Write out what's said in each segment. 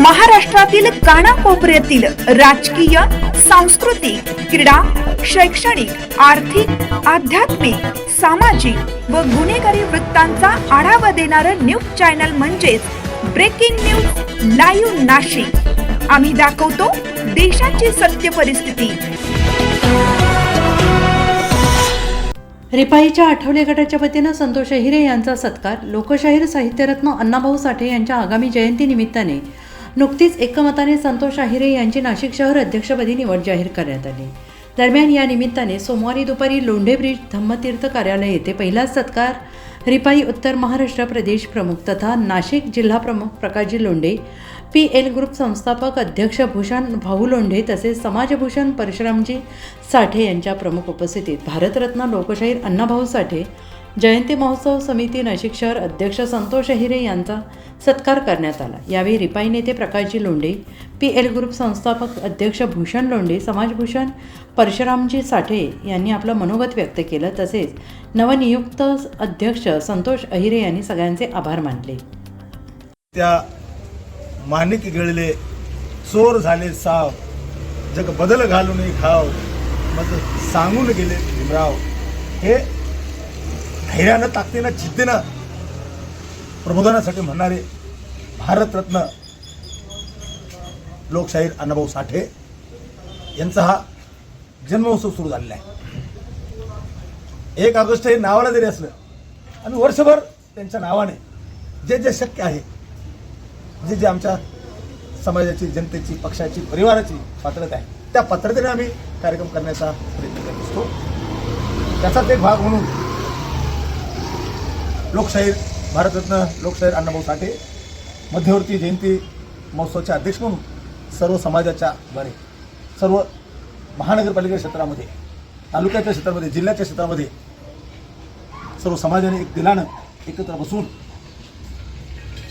महाराष्ट्रातील कानाकोपऱ्यातील राजकीय सांस्कृतिक क्रीडा शैक्षणिक आर्थिक आध्यात्मिक सामाजिक व गुन्हेगारी वृत्तांचा आढावा देणारं न्यूज चॅनल म्हणजेच ब्रेकिंग न्यूज लाईव्ह नाशिक. आम्ही दाखवतो देशाची सत्य परिस्थिती. रिपाईच्या आठवले गटाच्या वतीनं संतोष अहिरे यांचा सत्कार लोकशाहीर साहित्यरत्न अण्णाभाऊ साठे यांच्या आगामी जयंतीनिमित्ताने नुकतीच एकमताने संतोष आहिरे यांची नाशिक शहर अध्यक्षपदी निवड जाहीर करण्यात आली. दरम्यान या निमित्ताने सोमवारी दुपारी लोंढे ब्रिज धम्मतीर्थ कार्यालय येथे पहिला सत्कार रिपाई उत्तर महाराष्ट्र प्रदेश प्रमुख तथा नाशिक जिल्हा प्रमुख Prakashji Londhe P L group संस्थापक अध्यक्ष भूषण भाऊ लोंढे तसेच समाजभूषण परशुरामजी साठे यांच्या प्रमुख उपस्थितीत भारतरत्न लोकशाहीर अण्णाभाऊ साठे जयंती महोत्सव समिती नाशिक शहर अध्यक्ष संतोष अहिरे यांचा सत्कार करण्यात आला. यावेळी रिपाई नेते Prakashji Londhe P L group संस्थापक अध्यक्ष भूषण लोंढे समाजभूषण परशुरामजी साठे यांनी आपलं मनोगत व्यक्त केलं. तसेच नवनियुक्त अध्यक्ष संतोष अहिरे यांनी सगळ्यांचे आभार मानले. त्या माणिक गिळले चोर झाले साव. जग बदल घालून खाव मग सांगून गेले भीमराव. हे धैर्यानं ताकदीनं जिद्दीनं प्रबोधनासाठी म्हणणारे भारतरत्न लोकशाहीर अण्णाभाऊ साठे यांचा हा जन्मोत्सव सुरू झालेला आहे. एक ऑगस्ट हे नावाला जरी असलं आम्ही वर्षभर त्यांच्या नावाने जे जे शक्य आहे जे जे आमच्या समाजाची जनतेची पक्षाची परिवाराची पात्रता आहे त्या पात्रतेने आम्ही कार्यक्रम करण्याचा प्रयत्न करत असतो. त्याचाच एक भाग म्हणून लोकशाहीर भारतरत्न लोकशाहीर अण्णाभाऊ साठे मध्यवर्ती जयंती महोत्सवाचे अध्यक्ष म्हणून सर्व समाजाच्या द्वारे सर्व महानगरपालिका क्षेत्रामध्ये तालुक्याच्या क्षेत्रामध्ये जिल्ह्याच्या क्षेत्रामध्ये सर्व समाजाने एक दिलानं एकत्र बसून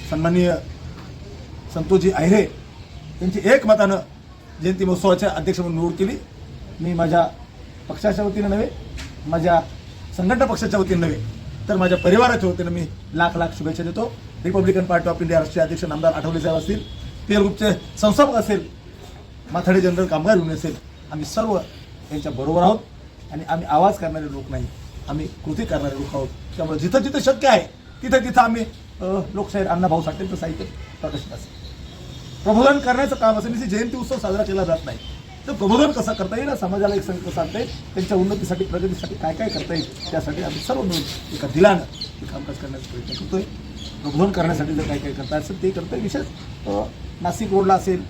सन्माननीय संतोषजी आहिरे यांची एकमतानं जयंती महोत्सवाच्या अध्यक्ष म्हणून निवड केली. मी माझ्या पक्षाच्या वतीनं नव्हे माझ्या संघटना पक्षाच्या वतीनं नव्हे तर माझ्या परिवाराच्या वतीनं मी लाख लाख शुभेच्छा देतो. रिपब्लिकन पार्टी ऑफ इंडिया राष्ट्रीय अध्यक्ष नामदार आठवले साहेब असतील पीर ग्रुपचे संस्थापक असेल माथाडे जनरल कामगार युनियन असेल आम्ही सर्व यांच्या बरोबर आहोत आणि आम्ही आवाज करणारे लोक नाही आम्ही कृती करणारे लोक आहोत. त्यामुळे जिथं जिथं शक्य आहे तिथं तिथं आम्ही अ, लोकशाहीर अण्णाभाऊ साठेंचं साहित्य प्रकाशित असेल. प्रबोधन करण्याचं काम असेल जयंती उत्सव साजरा केला जात नाही. तर प्रबोधन कसं करता येईल समाजाला एक संकट सांगता येईल त्यांच्या उन्नतीसाठी प्रगतीसाठी काय काय करता येईल त्यासाठी आम्ही सर्व मिळून एका दिलानं हे कामकाज करण्याचा प्रयत्न करतोय. प्रबोधन करण्यासाठी जर काय काय करता असेल ते करतोय. विशेष नाशिक रोडला असेल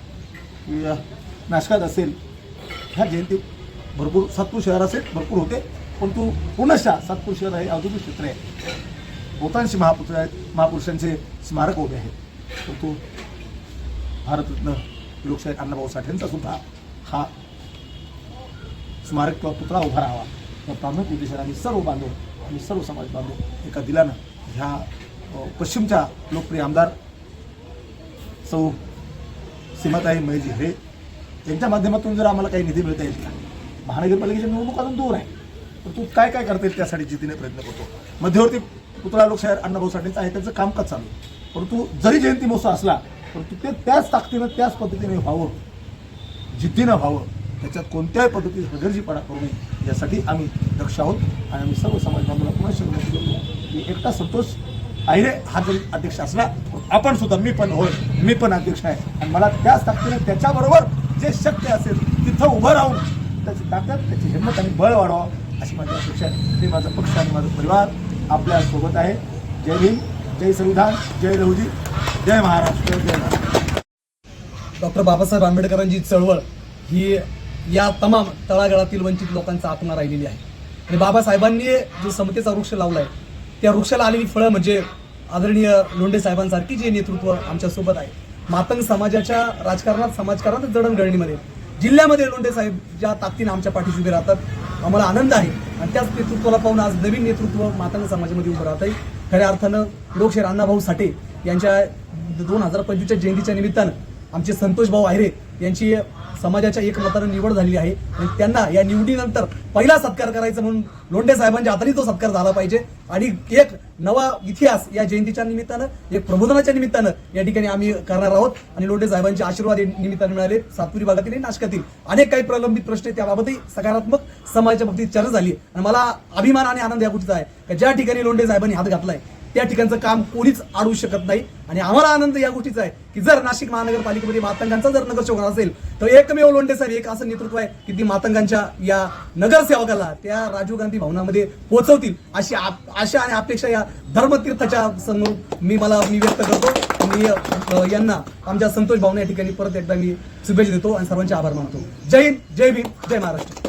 नाशकात असेल ह्या जयंती भरपूर सातपूर शहर असेल भरपूर होते. परंतु पुनशा सातपूर शहर हे औद्योगिक क्षेत्र आहे. बहुतांशी महापुरुष आहेत महापुरुषांचे स्मारक उभे आहेत. परंतु भारतरत्न लोकशाहीर अण्णाभाऊ साठेंचा सुद्धा हा स्मारक किंवा पुतळा उभा राहावा. या प्रामुख्य उद्देशाने आम्ही सर्व बांधव आणि सर्व समाज बांधव एका दिलानं ह्या पश्चिमच्या लोकप्रिय आमदार सौ सीमाताई मैजी हे यांच्या माध्यमातून जर आम्हाला काही निधी मिळता येईल का? महानगरपालिकेची निवडणूक अजून दूर आहे. तर तू काय काय करता येईल त्यासाठी जिद्दीने प्रयत्न करतो? मध्यवर्ती पुतळा लोकशाहीर अण्णाभाऊ साठेंचं आहे त्याचं कामकाज चालू परंतु जरी जयंती महोत्सव असला परंतु ते त्याच ताकदीनं त्याच पद्धतीने व्हावं. जिद्दीनं व्हावं त्याच्यात कोणत्याही पद्धतीत हगर्जीपणा करू नये यासाठी आम्ही दक्ष आहोत आणि आम्ही सर्व समाज बांधवांना पुन्हा विनंती करतो की एकटा संतोष आहिरे हा जरी अध्यक्ष असला आपण सुद्धा मी पण होय मी पण अध्यक्ष आहे. आणि मला त्याच ताकदीने त्याच्याबरोबर जे शक्य असेल तिथं उभं राहून त्याची ताकद त्याची हिंमत आणि बळ वाढावं अशी माझी अपेक्षा आहे. ते माझा पक्ष आणि माझा परिवार आपल्यासोबत आहे. जय भीम जय संविधान जय रहुजी जय महाराष्ट्र जय महाराष्ट्र डॉक्टर बाबासाहेब आंबेडकरांची चळवळ ही या तमाम तळागाळातील वंचित लोकांचा आत्मा राहिलेली आहे. आणि बाबासाहेबांनी जो समतेचा वृक्ष लावला आहे त्या वृक्षाला आलेली फळं म्हणजे आदरणीय लोंढे साहेबांसारखी जे नेतृत्व आमच्यासोबत आहे. मातंग समाजाच्या राजकारणात समाजकारणात जडणघडणीमध्ये जिल्ह्यामध्ये लोंढे साहेब ज्या ताकदीने आमच्या पाठीशी उभे राहतात आम्हाला आनंद आहे. आणि त्याच नेतृत्वाला पाहून आज नवीन नेतृत्व मातंग समाजामध्ये उभं राहत आहे खऱ्या अर्थानं लोकशाहीर अण्णाभाऊ साठे यांच्या दोन हजार पंचवीसच्या जयंतीच्या निमित्तानं आमचे संतोष भाऊ आहिरे यांची समाजाच्या एकमतानं निवड झालेली आहे. आणि त्यांना या निवडीनंतर पहिला सत्कार करायचा म्हणून लोंढे साहेबांच्या हाताने तो सत्कार झाला पाहिजे. आणि एक नवा इतिहास या जयंतीच्या निमित्तानं एक प्रबोधनाच्या निमित्तानं या ठिकाणी आम्ही करणार आहोत. आणि लोंढे साहेबांचे आशीर्वाद निमित्ताने मिळाले. सातपुरी भागातील आणि नाशकातील अनेक काही प्रलंबित प्रश्न आहेत. त्याबाबतही सकारात्मक समाजाच्या बाबतीत चर्चा झाली आणि मला अभिमान आणि आनंद या गोष्टीचा आहे की ज्या ठिकाणी लोंढे साहेबांनी हात घातलाय त्या ठिकाणचं काम कोणीच अडवू शकत नाही. आणि आम्हाला आनंद या गोष्टीचा आहे की जर नाशिक महानगरपालिकेमध्ये मातंगांचा जर नगरसेवक असेल तर एकमेव लोंढे साहेब एक असं नेतृत्व आहे की ती मातंगांच्या या नगरसेवकाला त्या राजीव गांधी भवनामध्ये पोहोचवतील. अशी आशा आणि अपेक्षा या धर्मतीर्थाच्या समोर मी मला मी व्यक्त करतो. मी यांना आमच्या संतोष भावना या ठिकाणी परत एकदा मी शुभेच्छा देतो आणि सर्वांचे आभार मानतो. जय हिंद जय भीम जय महाराष्ट्र.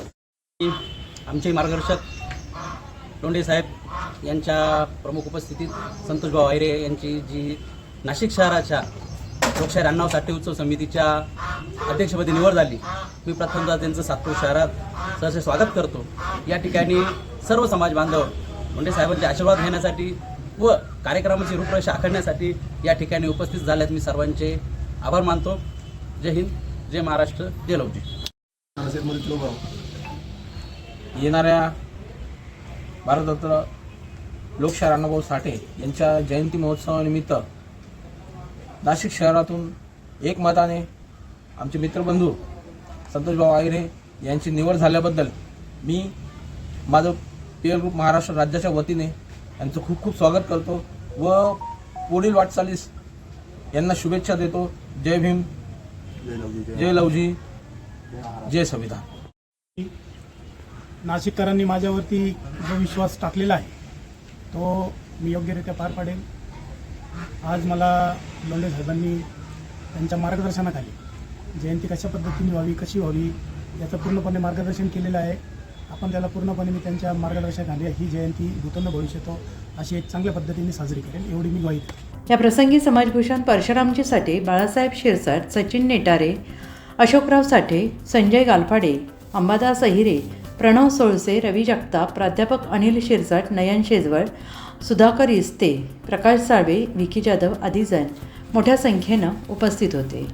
आमचे मार्गदर्शक लोंढे साहेब यांच्या प्रमुख उपस्थितीत संतोष भाऊ आहिरे यांची जी नाशिक शहराच्या लोकशाही अण्णाव साठे उत्सव समितीच्या अध्यक्षपदी निवड झाली मी प्रथमतः त्यांचं सातपूर शहरात सहसे स्वागत करतो. या ठिकाणी सर्व समाज बांधव लोंढे साहेबांचे आशीर्वाद घेण्यासाठी व कार्यक्रमाची रूपरेषा आखण्यासाठी या ठिकाणी उपस्थित झाल्यात. मी सर्वांचे आभार मानतो. जय हिंद जय महाराष्ट्र जय लवजी येणाऱ्या भारतरत्न लोकशाहीर अण्णाभाऊ साठे यांच्या जयंती महोत्सवानिमित्त नाशिक शहरातून एकमताने आमचे मित्रबंधू संतोषभाऊ आहिरे यांची निवड झाल्याबद्दल मी माझं पीएल ग्रुप महाराष्ट्र राज्याच्या वतीने यांचं खूप खूप स्वागत करतो व पुढील वाटचालीस यांना शुभेच्छा देतो. जय भीम. जय लवजी जय संविधान. नाशिककरांनी माझ्यावरती जो विश्वास टाकलेला आहे तो मी योग्यरित्या पार पाडेल. आज मला लोंढे साहेबांनी त्यांच्या मार्गदर्शनाखाली जयंती कशा पद्धतीने व्हावी कशी व्हावी याचं पूर्णपणे मार्गदर्शन केलेलं आहे. आपण त्याला पूर्णपणे मी त्यांच्या मार्गदर्शनाखाली ही जयंती भूतंड भविष्यतो अशी एक चांगल्या पद्धतीने साजरी करेल एवढी मी ग्वाही या प्रसंगी समाजभूषण परशुरामजी साठे बाळासाहेब शिरसाट सचिन नेटारे अशोकराव साठे संजय गालफाडे अंबादास अहिरे प्रणव सोळसे रवी जगताप प्राध्यापक अनिल शिरसाट नयन शेजवळ सुधाकर इस्ते प्रकाश साळवे विकी जाधव आदी जण मोठ्या संख्येनं उपस्थित होते.